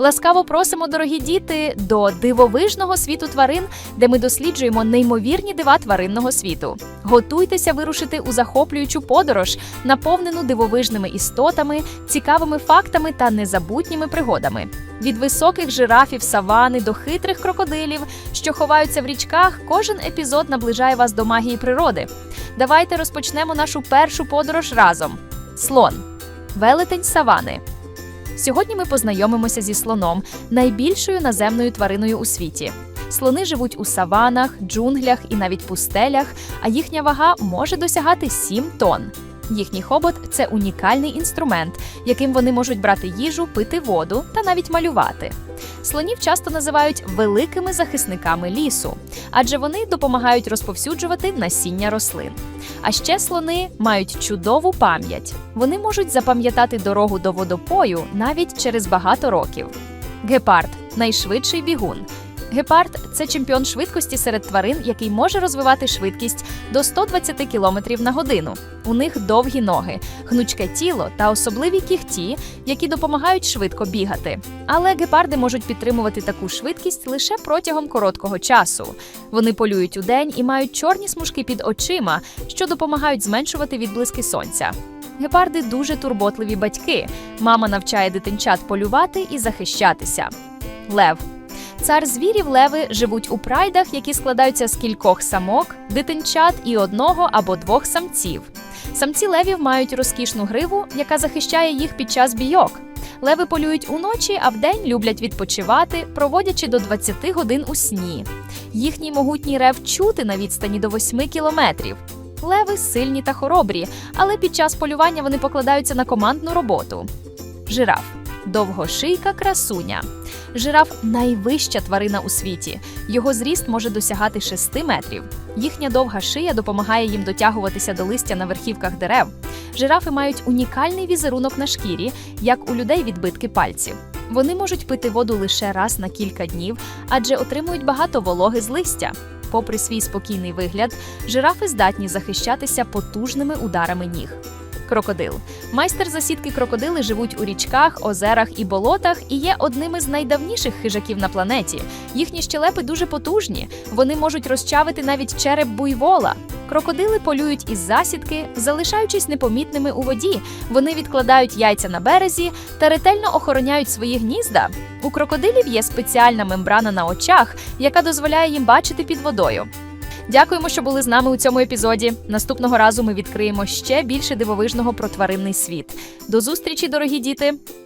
Ласкаво просимо, дорогі діти, до дивовижного світу тварин, де ми досліджуємо неймовірні дива тваринного світу. Готуйтеся вирушити у захоплюючу подорож, наповнену дивовижними істотами, цікавими фактами та незабутніми пригодами. Від високих жирафів савани до хитрих крокодилів, що ховаються в річках, кожен епізод наближає вас до магії природи. Давайте розпочнемо нашу першу подорож разом. Слон велетень савани. Сьогодні ми познайомимося зі слоном, найбільшою наземною твариною у світі. Слони живуть у саванах, джунглях і навіть пустелях, а їхня вага може досягати 7 тонн. Їхній хобот це унікальний інструмент, яким вони можуть брати їжу, пити воду та навіть малювати. Слонів часто називають великими захисниками лісу, адже вони допомагають розповсюджувати насіння рослин. А ще слони мають чудову пам'ять. Вони можуть запам'ятати дорогу до водопою навіть через багато років. Гепард найшвидший бігун. Гепард це чемпіон швидкості серед тварин, який може розвивати швидкість до 120 км на годину. У них довгі ноги, гнучке тіло та особливі кігті, які допомагають швидко бігати. Але гепарди можуть підтримувати таку швидкість лише протягом короткого часу. Вони полюють у день і мають чорні смужки під очима, що допомагають зменшувати відблиски сонця. Гепарди дуже турботливі батьки. Мама навчає дитинчат полювати і захищатися. Лев Цар звірів леви живуть у прайдах, які складаються з кількох самок, дитинчат і одного або двох самців. Самці левів мають розкішну гриву, яка захищає їх під час бійок. Леви полюють уночі, а вдень люблять відпочивати, проводячи до 20 годин у сні. Їхній могутній рев чути на відстані до 8 кілометрів. Леви сильні та хоробрі, але під час полювання вони покладаються на командну роботу. Жираф довгошийка красуня. Жираф найвища тварина у світі. Його зріст може досягати 6 метрів. Їхня довга шия допомагає їм дотягуватися до листя на верхівках дерев. Жирафи мають унікальний візерунок на шкірі, як у людей відбитки пальців. Вони можуть пити воду лише раз на кілька днів, адже отримують багато вологи з листя. Попри свій спокійний вигляд, жирафи здатні захищатися потужними ударами ніг. Крокодил. Майстер засідки крокодили живуть у річках, озерах і болотах і є одними з найдавніших хижаків на планеті. Їхні щелепи дуже потужні. Вони можуть розчавити навіть череп буйвола. Крокодили полюють із засідки, залишаючись непомітними у воді. Вони відкладають яйця на березі та ретельно охороняють свої гнізда. У крокодилів є спеціальна мембрана на очах, яка дозволяє їм бачити під водою. Дякуємо, що були з нами у цьому епізоді. Наступного разу ми відкриємо ще більше дивовижного про тваринний світ. До зустрічі, дорогі діти!